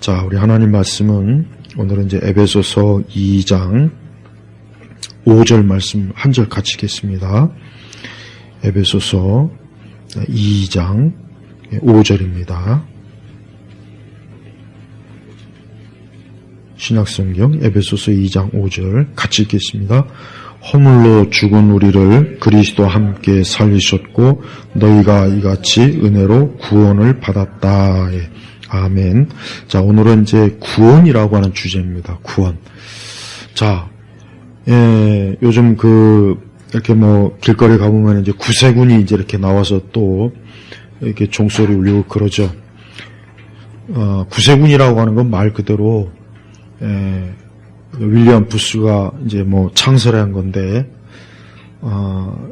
자, 우리 하나님 말씀은 오늘은 이제 에베소서 2장 5절 말씀 한 절 같이 읽겠습니다. 에베소서 2장 5절입니다. 신약성경 에베소서 2장 5절 같이 읽겠습니다. 허물로 죽은 우리를 그리스도 함께 살리셨고 너희가 이같이 은혜로 구원을 받았다. 예. 아멘. 자, 오늘은 이제 구원이라고 하는 주제입니다. 구원. 자, 예, 요즘 그, 이렇게 뭐, 길거리 가보면 이제 구세군이 이제 이렇게 나와서 또, 이렇게 종소리 울리고 그러죠. 어, 구세군이라고 하는 건 말 그대로, 예, 윌리엄 부스가 이제 뭐 창설한 건데, 어,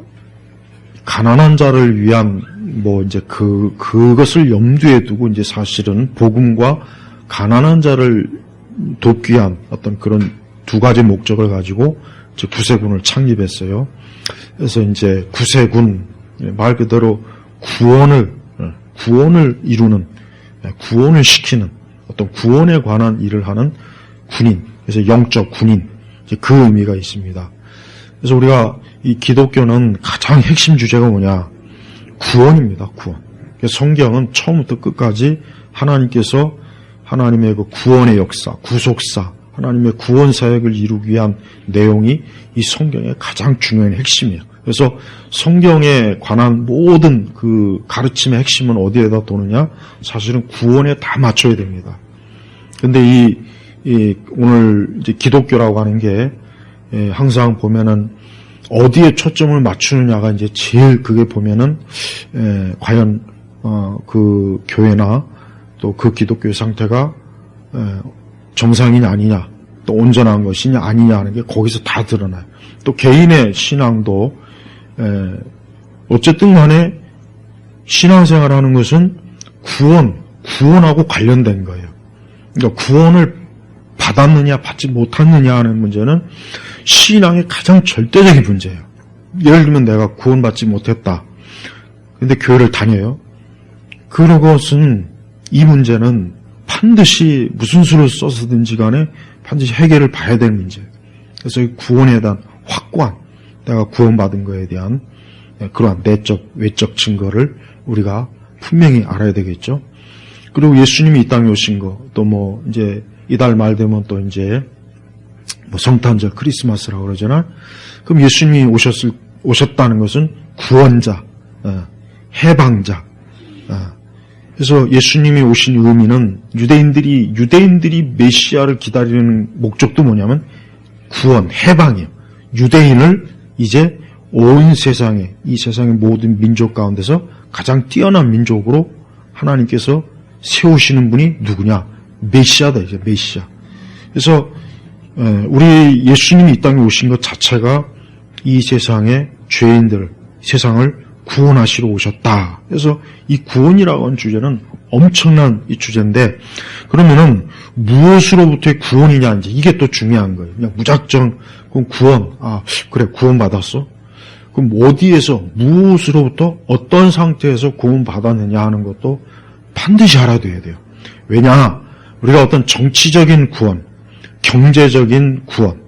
가난한 자를 위한 뭐 이제 그 그것을 염두에 두고 이제 사실은 복음과 가난한 자를 돕기 위한 어떤 그런 두 가지 목적을 가지고 이제 구세군을 창립했어요. 그래서 이제 구세군 말 그대로 구원을 구원을 이루는 구원을 시키는 어떤 구원에 관한 일을 하는 군인 그래서 영적 군인 그 의미가 있습니다. 그래서 우리가 이 기독교는 가장 핵심 주제가 뭐냐? 구원입니다. 구원. 성경은 처음부터 끝까지 하나님께서 하나님의 그 구원의 역사, 구속사, 하나님의 구원 사역을 이루기 위한 내용이 이 성경의 가장 중요한 핵심이에요. 그래서 성경에 관한 모든 그 가르침의 핵심은 어디에다 도느냐? 사실은 구원에 다 맞춰야 됩니다. 근데 이, 이 오늘 이제 기독교라고 하는 게 예, 항상 보면은 어디에 초점을 맞추느냐가 이제 제일 그게 보면은 에, 예, 과연 어, 그 교회나 또 그 기독교의 상태가 에, 정상이냐 아니냐 또 온전한 것이냐 아니냐 하는 게 거기서 다 드러나요. 또 개인의 신앙도 에, 어쨌든 간에 신앙생활하는 것은 구원 구원하고 관련된 거예요. 그러니까 구원을 받았느냐 받지 못했느냐 하는 문제는 신앙의 가장 절대적인 문제예요. 예를 들면 내가 구원받지 못했다. 근데 교회를 다녀요. 그것은 이 문제는 반드시 무슨 수를 써서든지 간에 반드시 해결을 봐야 될 문제예요. 그래서 구원에 대한 확고한 내가 구원받은 것에 대한 그러한 내적 외적 증거를 우리가 분명히 알아야 되겠죠. 그리고 예수님이 이 땅에 오신 거, 또 뭐 이제 이달 말 되면 또 이제 뭐 성탄절 크리스마스라고 그러잖아. 그럼 예수님이 오셨을 오셨다는 것은 구원자, 어, 해방자. 어. 그래서 예수님이 오신 의미는 유대인들이 유대인들이 메시아를 기다리는 목적도 뭐냐면 구원, 해방이에요. 유대인을 이제 온 세상에 이 세상의 모든 민족 가운데서 가장 뛰어난 민족으로 하나님께서 세우시는 분이 누구냐? 메시아다 이제 메시아. 그래서 우리 예수님이 이 땅에 오신 것 자체가 이 세상의 죄인들, 세상을 구원하시러 오셨다. 그래서 이 구원이라고 하는 주제는 엄청난 이 주제인데 그러면은 무엇으로부터의 구원이냐 이제 이게 또 중요한 거예요. 그냥 무작정 그럼 구원 아 그래 구원 받았어. 그럼 어디에서 무엇으로부터 어떤 상태에서 구원 받았느냐 하는 것도 반드시 알아둬야 돼요. 왜냐 우리가 어떤 정치적인 구원, 경제적인 구원,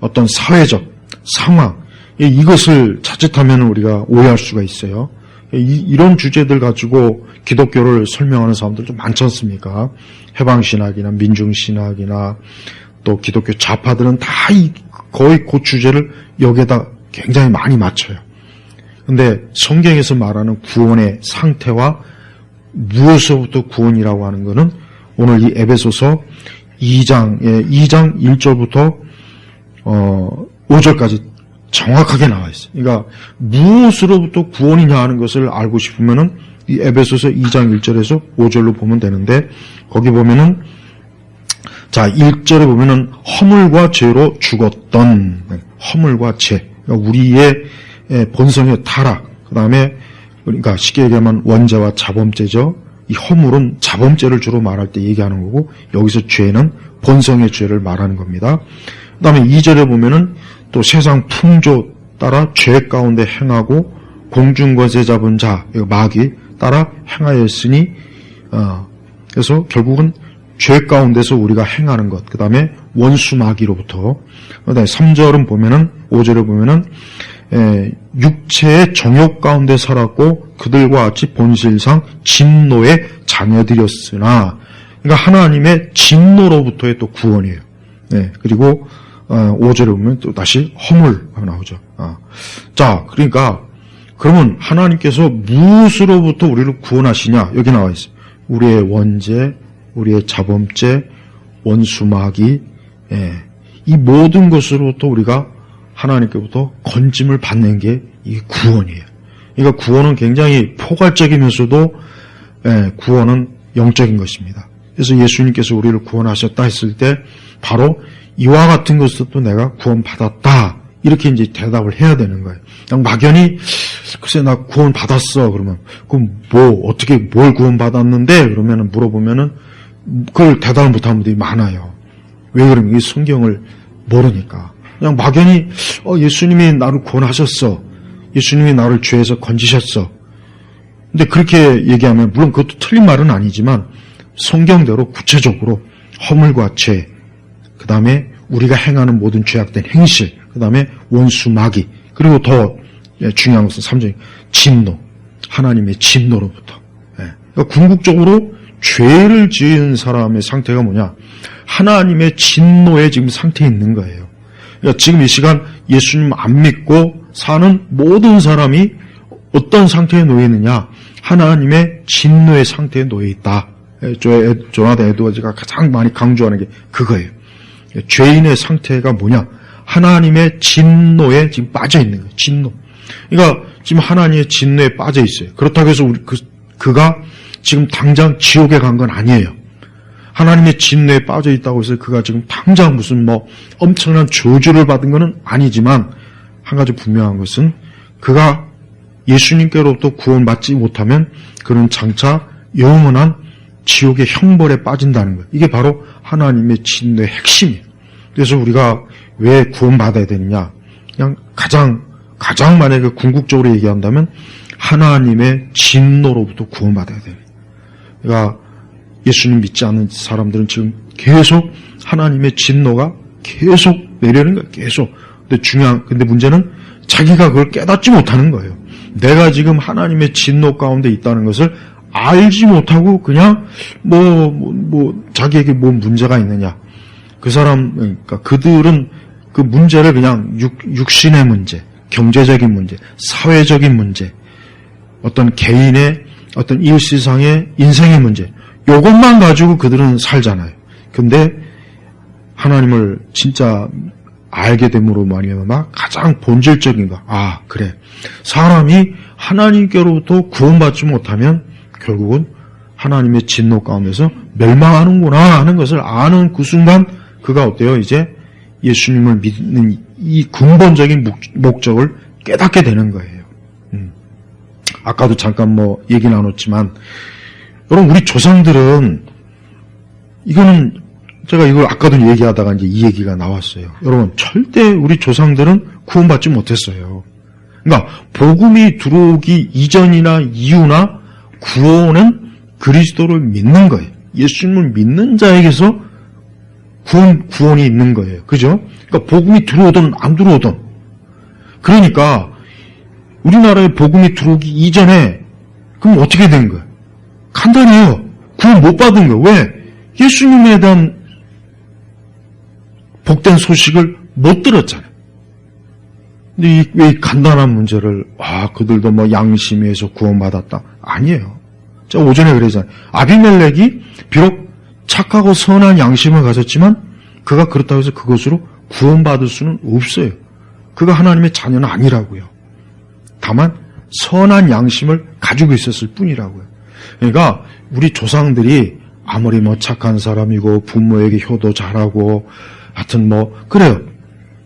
어떤 사회적 상황, 이것을 자칫하면 우리가 오해할 수가 있어요. 이, 런 주제들 가지고 기독교를 설명하는 사람들 좀 많지 않습니까? 해방신학이나 민중신학이나 또 기독교 좌파들은 다 거의 그 주제를 여기에다 굉장히 많이 맞춰요. 근데 성경에서 말하는 구원의 상태와 무엇으로부터 구원이라고 하는 것은 오늘 이 에베소서 2장, 2장 1절부터 어, 5절까지 정확하게 나와 있어요. 그러니까 무엇으로부터 구원이냐 하는 것을 알고 싶으면은 이 에베소서 2장 1절에서 5절로 보면 되는데 거기 보면은 자 1절에 보면은 허물과 죄로 죽었던 허물과 죄 그러니까 우리의 본성의 타락 그 다음에 그러니까 쉽게 얘기하면 원죄와 자범죄죠. 이 허물은 자범죄를 주로 말할 때 얘기하는 거고 여기서 죄는 본성의 죄를 말하는 겁니다. 그 다음에 2절에 보면은 또 세상 풍조 따라 죄 가운데 행하고 공중거세 잡은 자, 마귀 따라 행하였으니 어, 그래서 결국은 죄 가운데서 우리가 행하는 것, 그 다음에 원수 마귀로부터, 그 다음에 3절은 보면은, 5절에 보면은, 에, 육체의 정욕 가운데 살았고, 그들과 같이 본실상 진노의 자녀들이었으나, 그러니까 하나님의 진노로부터의 또 구원이에요. 네, 그리고, 어, 5절에 보면 또 다시 허물 나오죠. 아. 자, 그러니까, 그러면 하나님께서 무엇으로부터 우리를 구원하시냐? 여기 나와 있어요. 우리의 원죄, 우리의 자범죄, 원수마귀, 예, 이 모든 것으로부터 우리가 하나님께부터 건짐을 받는 게 이 구원이에요. 그러니까 구원은 굉장히 포괄적이면서도 예, 구원은 영적인 것입니다. 그래서 예수님께서 우리를 구원하셨다 했을 때 바로 이와 같은 것으로도 내가 구원받았다 이렇게 이제 대답을 해야 되는 거예요. 그냥 막연히 글쎄 나 구원 받았어 그러면 그럼 뭐 어떻게 뭘 구원 받았는데 그러면은 물어보면은 그걸 대답을 못하는 분들이 많아요. 왜 그러면 이 성경을 모르니까 그냥 막연히 어 예수님이 나를 구원하셨어. 예수님이 나를 죄에서 건지셨어. 근데 그렇게 얘기하면 물론 그것도 틀린 말은 아니지만 성경대로 구체적으로 허물과 죄, 그 다음에 우리가 행하는 모든 죄악된 행실, 그 다음에 원수 마귀, 그리고 더 예, 중요한 것은 3절 진노, 하나님의 진노로부터. 예. 그러니까 궁극적으로 죄를 지은 사람의 상태가 뭐냐? 하나님의 진노의 지금 상태에 있는 거예요. 지금 이 시간 예수님 안 믿고 사는 모든 사람이 어떤 상태에 놓여 있느냐? 하나님의 진노의 상태에 놓여 있다. 예, 조- 조나단 에드워즈가 가장 많이 강조하는 게 그거예요. 죄인의 상태가 뭐냐? 하나님의 진노에 지금 빠져 있는 거예요. 진노. 그러니까 지금 하나님의 진노에 빠져 있어요. 그렇다고 해서 우리 그, 그가 지금 당장 지옥에 간 건 아니에요. 하나님의 진노에 빠져 있다고 해서 그가 지금 당장 무슨 뭐 엄청난 저주를 받은 것은 아니지만 한 가지 분명한 것은 그가 예수님께로부터 구원받지 못하면 그는 장차 영원한 지옥의 형벌에 빠진다는 거예요. 이게 바로 하나님의 진노의 핵심이에요. 그래서 우리가 왜 구원받아야 되느냐? 그냥 가장 가장 만약에 궁극적으로 얘기한다면 하나님의 진노로부터 구원받아야 돼요. 그러니까 예수님 믿지 않는 사람들은 지금 계속 하나님의 진노가 계속 내려는 거예요. 계속. 근데 중요한 근데 문제는 자기가 그걸 깨닫지 못하는 거예요. 내가 지금 하나님의 진노 가운데 있다는 것을 알지 못하고 그냥 뭐뭐뭐 자기에게 뭔 문제가 있느냐. 그 사람 그러니까 그들은 그 문제를 그냥 육, 육신의 문제, 경제적인 문제, 사회적인 문제, 어떤 개인의 어떤 이웃 세상의 인생의 문제, 요것만 가지고 그들은 살잖아요. 근데 하나님을 진짜 알게 됨으로 말미암아 가장 본질적인 거. 아, 그래. 사람이 하나님께로부터 구원받지 못하면 결국은 하나님의 진노 가운데서 멸망하는구나 하는 것을 아는 그 순간 그가 어때요? 이제 예수님을 믿는 이 근본적인 목- 목적을 깨닫게 되는 거예요. 음. 아까도 잠깐 뭐 얘기 나눴지만 여러분 우리 조상들은 이거는 제가 이걸 아까도 얘기하다가 이제 이 얘기가 나왔어요. 여러분 절대 우리 조상들은 구원받지 못했어요. 그러니까 복음이 들어오기 이전이나 이후나 구원은 그리스도를 믿는 거예요. 예수님을 믿는 자에게서 구원 구원이 있는 거예요. 그죠? 그러니까 복음이 들어오든 안 들어오든 그러니까 우리나라에 복음이 들어오기 이전에 그럼 어떻게 된 거예요? 간단해요. 구원 못 받은 거. 왜? 예수님에 대한 복된 소식을 못 들었잖아요. 근데 이, 왜 이 간단한 문제를, 아, 그들도 뭐 양심에서 구원받았다. 아니에요. 제가 오전에 그러잖아요. 아비멜렉이 비록 착하고 선한 양심을 가졌지만 그가 그렇다고 해서 그것으로 구원받을 수는 없어요. 그가 하나님의 자녀는 아니라고요. 다만 선한 양심을 가지고 있었을 뿐이라고요. 그러니까 우리 조상들이 아무리 뭐 착한 사람이고 부모에게 효도 잘하고 하여튼 뭐 그래요.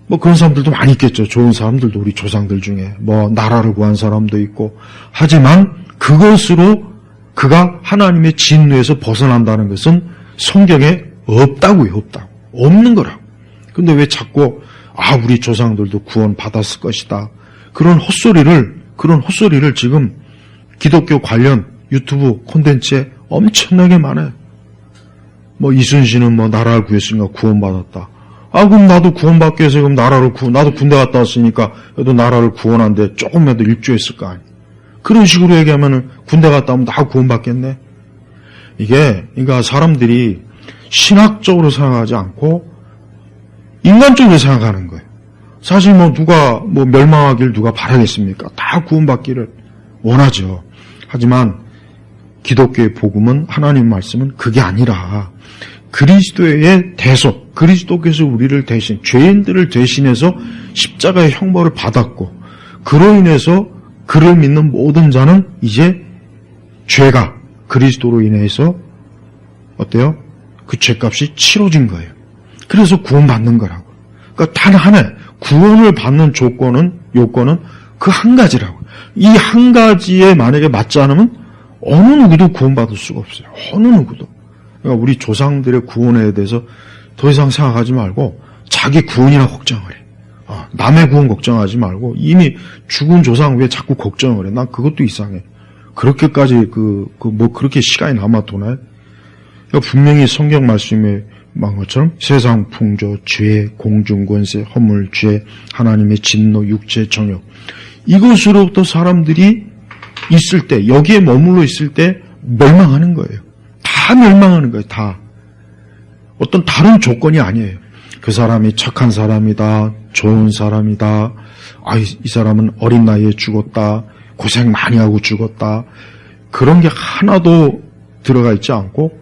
뭐 그런 사람들도 많이 있겠죠. 좋은 사람들도 우리 조상들 중에 뭐 나라를 구한 사람도 있고 하지만 그것으로 그가 하나님의 진노에서 벗어난다는 것은 성경에 없다고요. 없다고. 없는 거라고. 근데 왜 자꾸 아 우리 조상들도 구원 받았을 것이다. 그런 헛소리를 그런 헛소리를 지금 기독교 관련 유튜브 콘텐츠에 엄청나게 많아요. 뭐 이순신은 뭐 나라를 구했으니까 구원받았다. 아 그럼 나도 구원받기 위해서 그럼 나라를 구 나도 군대 갔다 왔으니까 그래도 나라를 구원한데 조금이라도 일조했을 거 아니야. 그런 식으로 얘기하면은 군대 갔다 오면 다 구원받겠네. 이게 그러니까 사람들이 신학적으로 생각하지 않고 인간적으로 생각하는 거예요. 사실 뭐 누가 뭐 멸망하길 누가 바라겠습니까? 다 구원받기를 원하죠. 하지만 기독교의 복음은 하나님 말씀은 그게 아니라 그리스도의 대속, 그리스도께서 우리를 대신 죄인들을 대신해서 십자가의 형벌을 받았고 그로 인해서 그를 믿는 모든 자는 이제 죄가 그리스도로 인해서 어때요? 그 죄값이 치러진 거예요. 그래서 구원받는 거라고. 그러니까 단 하나 구원을 받는 조건은 요건은 그 한 가지라고. 이 한 가지에 만약에 맞지 않으면 어느 누구도 구원받을 수가 없어요. 어느 누구도. 그러니까 우리 조상들의 구원에 대해서 더 이상 생각하지 말고 자기 구원이나 걱정을 해. 어, 남의 구원 걱정하지 말고 이미 죽은 조상 왜 자꾸 걱정을 해? 난 그것도 이상해. 그렇게까지 그 그 뭐 그렇게 시간이 남아도나요? 그러니까 분명히 성경 말씀에 말 것처럼 세상 풍조, 죄, 공중권세, 허물, 죄, 하나님의 진노, 육체, 정욕 이것으로부터 사람들이 있을 때 여기에 머물러 있을 때 멸망하는 거예요. 다 멸망하는 거예요. 다 어떤 다른 조건이 아니에요. 그 사람이 착한 사람이다, 좋은 사람이다. 아, 이, 이 사람은 어린 나이에 죽었다, 고생 많이 하고 죽었다. 그런 게 하나도 들어가 있지 않고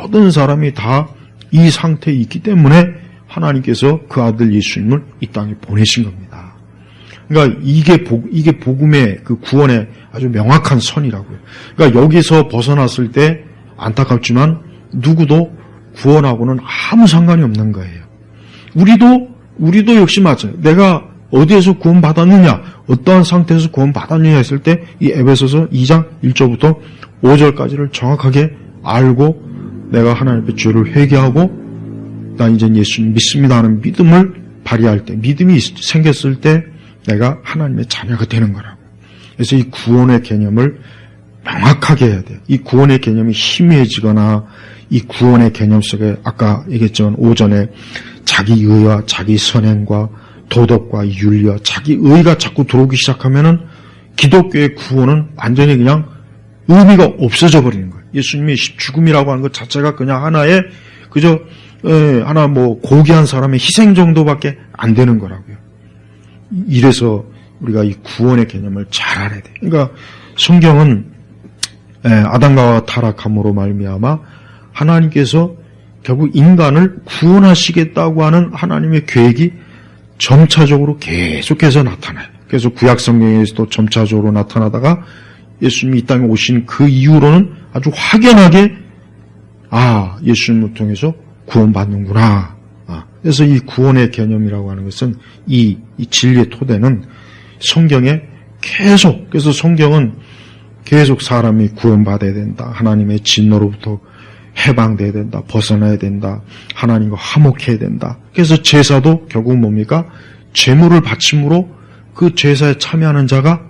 모든 사람이 다 이 상태에 있기 때문에 하나님께서 그 아들 예수님을 이 땅에 보내신 겁니다. 그러니까 이게 복, 이게 복음의 그 구원의 아주 명확한 선이라고요. 그러니까 여기서 벗어났을 때 안타깝지만 누구도 구원하고는 아무 상관이 없는 거예요. 우리도 우리도 역시 맞아요. 내가 어디에서 구원 받았느냐, 어떠한 상태에서 구원 받았느냐 했을 때 이 에베소서 2장 1절부터 5절까지를 정확하게 알고 내가 하나님 앞에 죄를 회개하고 나 이제 예수님 믿습니다 하는 믿음을 발휘할 때 믿음이 생겼을 때 내가 하나님의 자녀가 되는 거라고. 그래서 이 구원의 개념을 명확하게 해야 돼요. 이 구원의 개념이 희미해지거나 이 구원의 개념 속에 아까 얘기했지만 오전에 자기 의와 자기 선행과 도덕과 윤리와 자기 의가 자꾸 들어오기 시작하면은 기독교의 구원은 완전히 그냥 의미가 없어져 버리는 거예요. 예수님의 죽음이라고 하는 것 자체가 그냥 하나의 그저 에, 하나 뭐 고귀한 사람의 희생 정도밖에 안 되는 거라고요. 이래서 우리가 이 구원의 개념을 잘 알아야 돼. 그러니까 성경은 에, 아담과 타락함으로 말미암아 하나님께서 결국 인간을 구원하시겠다고 하는 하나님의 계획이 점차적으로 계속해서 나타나요. 그래서 구약 성경에서도 점차적으로 나타나다가 예수님이 이 땅에 오신 그 이후로는 아주 확연하게 아 예수님을 통해서 구원받는구나. 아, 그래서 이 구원의 개념이라고 하는 것은 이, 이 진리의 토대는 성경에 계속 그래서 성경은 계속 사람이 구원받아야 된다. 하나님의 진노로부터 해방돼야 된다. 벗어나야 된다. 하나님과 화목해야 된다. 그래서 제사도 결국 뭡니까? 제물을 바침으로 그 제사에 참여하는 자가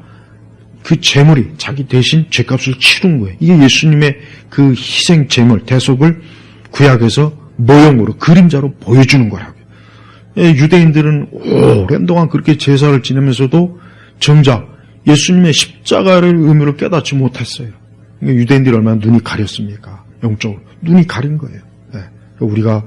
그 제물이 자기 대신 죄값을 치른 거예요. 이게 예수님의 그 희생 제물, 대속을 구약에서 모형으로, 그림자로 보여주는 거라고요. 예, 유대인들은 오랜 동안 그렇게 제사를 지내면서도 정작 예수님의 십자가를 의미로 깨닫지 못했어요. 그러니까 유대인들이 얼마나 눈이 가렸습니까? 영적으로. 눈이 가린 거예요. 네. 우리가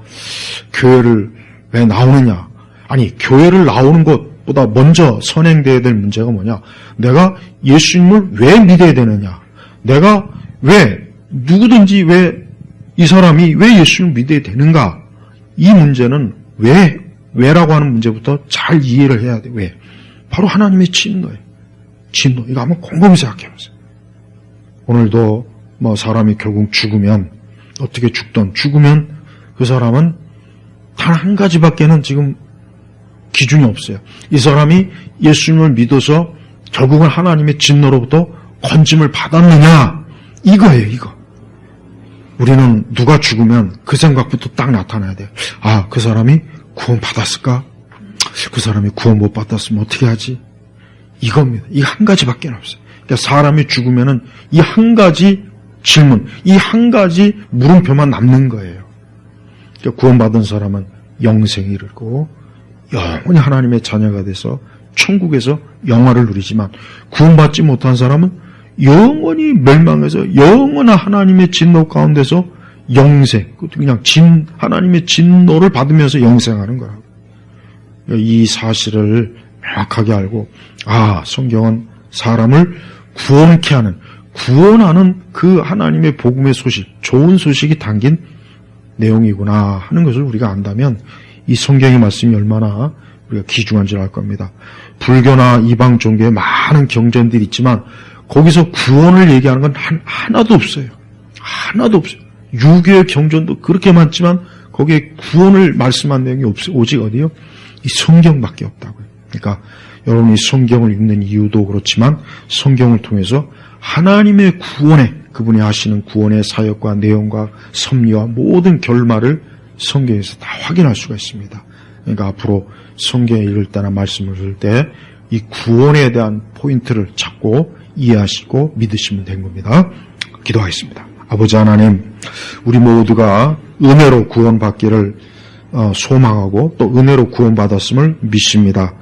교회를 왜 나오느냐? 아니, 교회를 나오는 것보다 먼저 선행돼야 될 문제가 뭐냐? 내가 예수님을 왜 믿어야 되느냐? 내가 왜, 누구든지 왜, 이 사람이 왜 예수님을 믿어야 되는가? 이 문제는 왜, 왜라고 하는 문제부터 잘 이해를 해야 돼. 왜? 바로 하나님의 진노예요. 진노. 이거 한번 곰곰이 생각해 보세요. 오늘도 뭐 사람이 결국 죽으면 어떻게 죽던 죽으면 그 사람은 단 한 가지밖에는 지금 기준이 없어요. 이 사람이 예수님을 믿어서 결국은 하나님의 진노로부터 건짐을 받았느냐 이거예요. 이거. 우리는 누가 죽으면 그 생각부터 딱 나타나야 돼요. 아, 그 사람이 구원 받았을까? 그 사람이 구원 못 받았으면 어떻게 하지? 이겁니다. 이 한 가지밖에 없어요. 그러니까 사람이 죽으면은 이 한 가지 질문, 이 한 가지 물음표만 남는 거예요. 그러니까 구원받은 사람은 영생이 이르고 영원히 하나님의 자녀가 돼서 천국에서 영화를 누리지만 구원받지 못한 사람은 영원히 멸망해서 영원한 하나님의 진노 가운데서 영생, 그냥 진, 하나님의 진노를 받으면서 영생하는 거라고. 이 사실을 명확하게 알고, 아, 성경은 사람을 구원케 하는, 구원하는 그 하나님의 복음의 소식, 좋은 소식이 담긴 내용이구나 하는 것을 우리가 안다면 이 성경의 말씀이 얼마나 우리가 귀중한지 알 겁니다. 불교나 이방 종교에 많은 경전들이 있지만 거기서 구원을 얘기하는 건 한- 하나도 없어요. 하나도 없어요. 유교의 경전도 그렇게 많지만 거기에 구원을 말씀한 내용이 없, 오직 어디요? 이 성경밖에 없다고요. 그러니까 여러분이 성경을 읽는 이유도 그렇지만 성경을 통해서 하나님의 구원에 그분이 하시는 구원의 사역과 내용과 섭리와 모든 결말을 성경에서 다 확인할 수가 있습니다. 그러니까 앞으로 성경에 읽을 때나 말씀을 들을 때이 구원에 대한 포인트를 찾고 이해하시고 믿으시면 된 겁니다. 기도하겠습니다. 아버지 하나님, 우리 모두가 은혜로 구원받기를 어, 소망하고 또 은혜로 구원받았음을 믿습니다.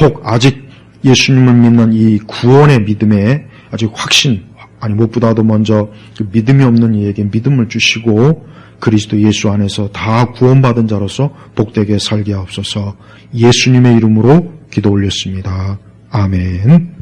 혹 아직 예수님을 믿는 이 구원의 믿음에 아직 확신, 아니 무엇보다도 먼저 그 믿음이 없는 이에게 믿음을 주시고 그리스도 예수 안에서 다 구원받은 자로서 복되게 살게 하옵소서 예수님의 이름으로 기도 올렸습니다. 아멘.